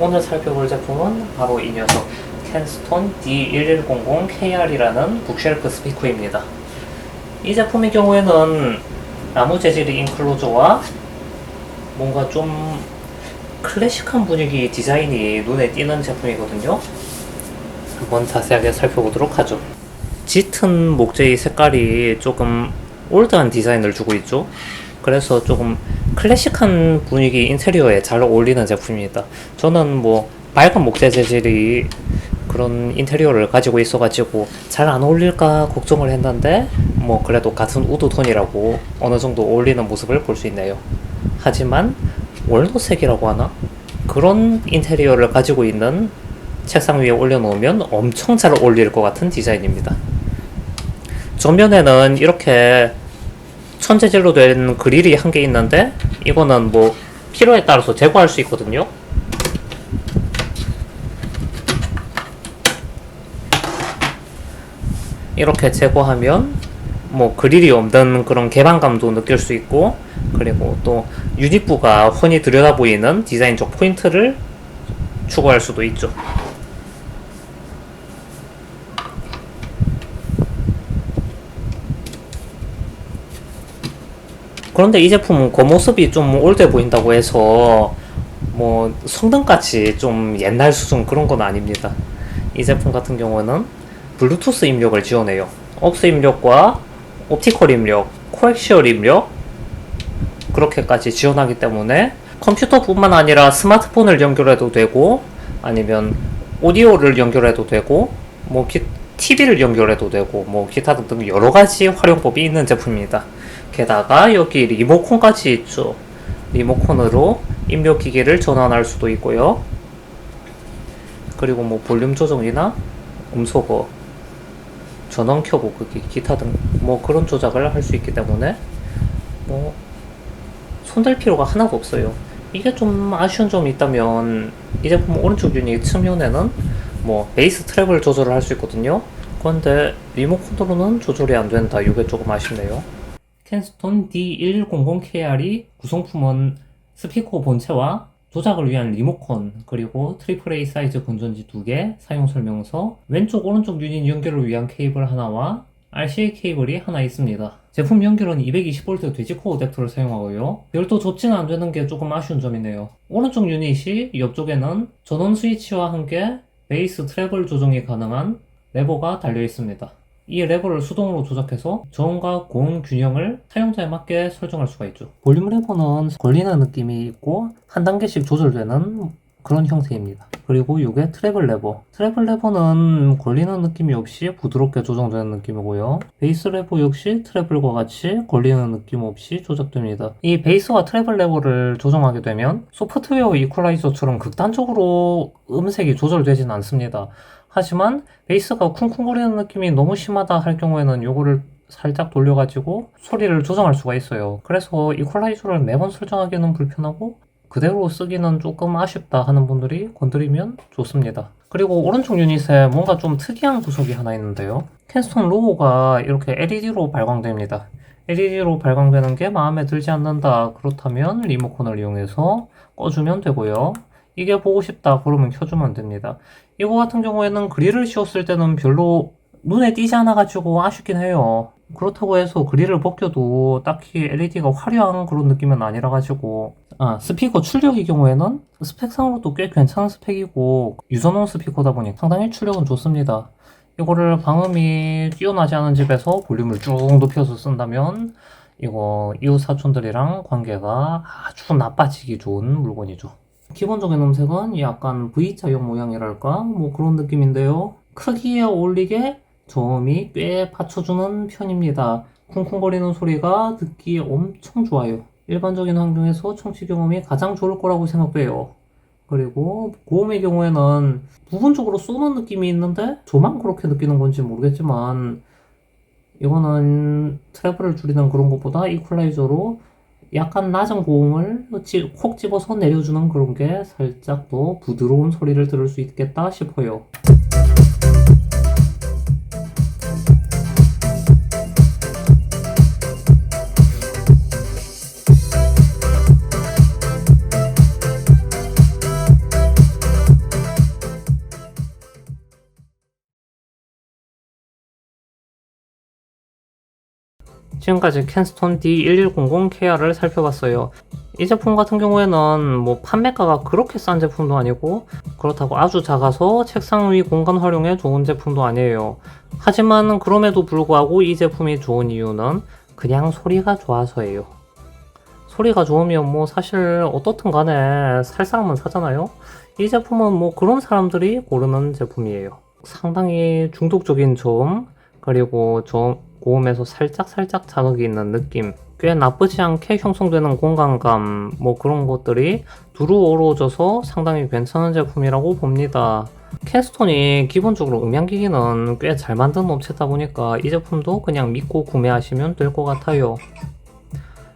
오늘 살펴볼 제품은 바로 이 녀석 캔스톤 D1100KR이라는 북쉘프 스피커입니다. 이 제품의 경우에는 나무 재질의 인클로저와 뭔가 좀 클래식한 분위기 디자인이 눈에 띄는 제품이거든요. 한번 자세하게 살펴보도록 하죠. 짙은 목재의 색깔이 조금 올드한 디자인을 주고 있죠. 그래서 조금 클래식한 분위기 인테리어에 잘 어울리는 제품입니다. 저는 뭐 맑은 목재 재질이 그런 인테리어를 가지고 있어가지고 잘 안 어울릴까 걱정을 했는데 뭐 그래도 같은 우드 톤이라고 어느 정도 어울리는 모습을 볼 수 있네요. 하지만 월노색이라고 하나? 그런 인테리어를 가지고 있는 책상 위에 올려놓으면 엄청 잘 어울릴 것 같은 디자인입니다. 전면에는 이렇게 천재질로 된 그릴이 한 개 있는데 이거는 뭐 필요에 따라서 제거할 수 있거든요. 이렇게 제거하면 뭐 그릴이 없는 그런 개방감도 느낄 수 있고 그리고 또 유닛부가 훤히 들여다 보이는 디자인적 포인트를 추구할 수도 있죠. 그런데 이 제품은 겉모습이 좀 올드해 보인다고 해서 뭐 성능까지 좀 옛날 수준 그런 건 아닙니다. 이 제품 같은 경우는 블루투스 입력을 지원해요. 억스 입력과 옵티컬 입력, 코엑시얼 입력 그렇게까지 지원하기 때문에 컴퓨터뿐만 아니라 스마트폰을 연결해도 되고 아니면 오디오를 연결해도 되고 뭐 기, TV를 연결해도 되고 뭐 기타 등등 여러 가지 활용법이 있는 제품입니다. 게다가 여기 리모컨까지 있죠. 리모컨으로 입력 기기를 전환할 수도 있고요. 그리고 뭐 볼륨 조정이나 음소거, 전원 켜고 그기 기타 등 뭐 그런 조작을 할 수 있기 때문에 뭐 손댈 필요가 하나도 없어요. 이게 좀 아쉬운 점이 있다면 이 제품 오른쪽 유닛 측면에는 뭐 베이스 트랩을 조절을 할 수 있거든요. 그런데 리모컨으로는 조절이 안 된다. 이게 조금 아쉽네요. 캔스톤 D1100KR이 구성품은 스피커 본체와 조작을 위한 리모컨 그리고 트리플 A 사이즈 건전지 2개 사용 설명서 왼쪽 오른쪽 유닛 연결을 위한 케이블 하나와 RCA 케이블이 하나 있습니다. 제품 연결은 220V 돼지코어 어댑터를 사용하고요. 별도 접지는 안 되는 게 조금 아쉬운 점이네요. 오른쪽 유닛이 옆쪽에는 전원 스위치와 함께 베이스 트래블 조정이 가능한 레버가 달려 있습니다. 이 레버를 수동으로 조작해서 저음과 고음 균형을 사용자에 맞게 설정할 수가 있죠. 볼륨 레버는 걸리는 느낌이 있고 한 단계씩 조절되는 그런 형태입니다. 그리고 이게 트래블 레버. 트래블 레버는 걸리는 느낌이 없이 부드럽게 조정되는 느낌이고요. 베이스 레버 역시 트래블과 같이 걸리는 느낌 없이 조작됩니다. 이 베이스와 트래블 레버를 조정하게 되면 소프트웨어 이퀄라이저처럼 극단적으로 음색이 조절되진 않습니다. 하지만 베이스가 쿵쿵거리는 느낌이 너무 심하다 할 경우에는 요거를 살짝 돌려가지고 소리를 조정할 수가 있어요. 그래서 이퀄라이저를 매번 설정하기는 불편하고 그대로 쓰기는 조금 아쉽다 하는 분들이 건드리면 좋습니다. 그리고 오른쪽 유닛에 뭔가 좀 특이한 구석이 하나 있는데요. 캔스톤 로고가 이렇게 LED로 발광됩니다. LED로 발광되는 게 마음에 들지 않는다. 그렇다면 리모컨을 이용해서 꺼주면 되고요. 이게 보고 싶다. 그러면 켜주면 됩니다. 이거 같은 경우에는 그릴을 씌웠을 때는 별로 눈에 띄지 않아가지고 아쉽긴 해요. 그렇다고 해서 그릴을 벗겨도 딱히 LED가 화려한 그런 느낌은 아니라가지고 아 스피커 출력의 경우에는 스펙상으로도 꽤 괜찮은 스펙이고 유선용 스피커다 보니 상당히 출력은 좋습니다. 이거를 방음이 뛰어나지 않은 집에서 볼륨을 쭉 높여서 쓴다면 이거 이웃 사촌들이랑 관계가 아주 나빠지기 좋은 물건이죠. 기본적인 음색은 약간 V자형 모양이랄까 뭐 그런 느낌인데요. 크기에 어울리게 저음이 꽤 받쳐주는 편입니다. 쿵쿵거리는 소리가 듣기 엄청 좋아요. 일반적인 환경에서 청취 경험이 가장 좋을 거라고 생각돼요. 그리고 고음의 경우에는 부분적으로 쏘는 느낌이 있는데 저만 그렇게 느끼는 건지 모르겠지만 이거는 트래블을 줄이는 그런 것보다 이퀄라이저로 약간 낮은 고음을 찌- 콕 집어서 내려주는 그런 게 살짝 더 부드러운 소리를 들을 수 있겠다 싶어요. 지금까지 캔스톤 D1100KR을 살펴봤어요. 이 제품 같은 경우에는 뭐 판매가가 그렇게 싼 제품도 아니고 그렇다고 아주 작아서 책상 위 공간 활용에 좋은 제품도 아니에요. 하지만 그럼에도 불구하고 이 제품이 좋은 이유는 그냥 소리가 좋아서예요. 소리가 좋으면 뭐 사실 어떻든 간에 살 사람은 사잖아요. 이 제품은 뭐 그런 사람들이 고르는 제품이에요. 상당히 중독적인 저음 그리고 저 고음에서 살짝 살짝 자극이 있는 느낌 꽤 나쁘지 않게 형성되는 공간감 뭐 그런 것들이 두루 어우러져서 상당히 괜찮은 제품이라고 봅니다. 캔스톤이 기본적으로 음향기기는 꽤 잘 만든 업체다 보니까 이 제품도 그냥 믿고 구매하시면 될 것 같아요.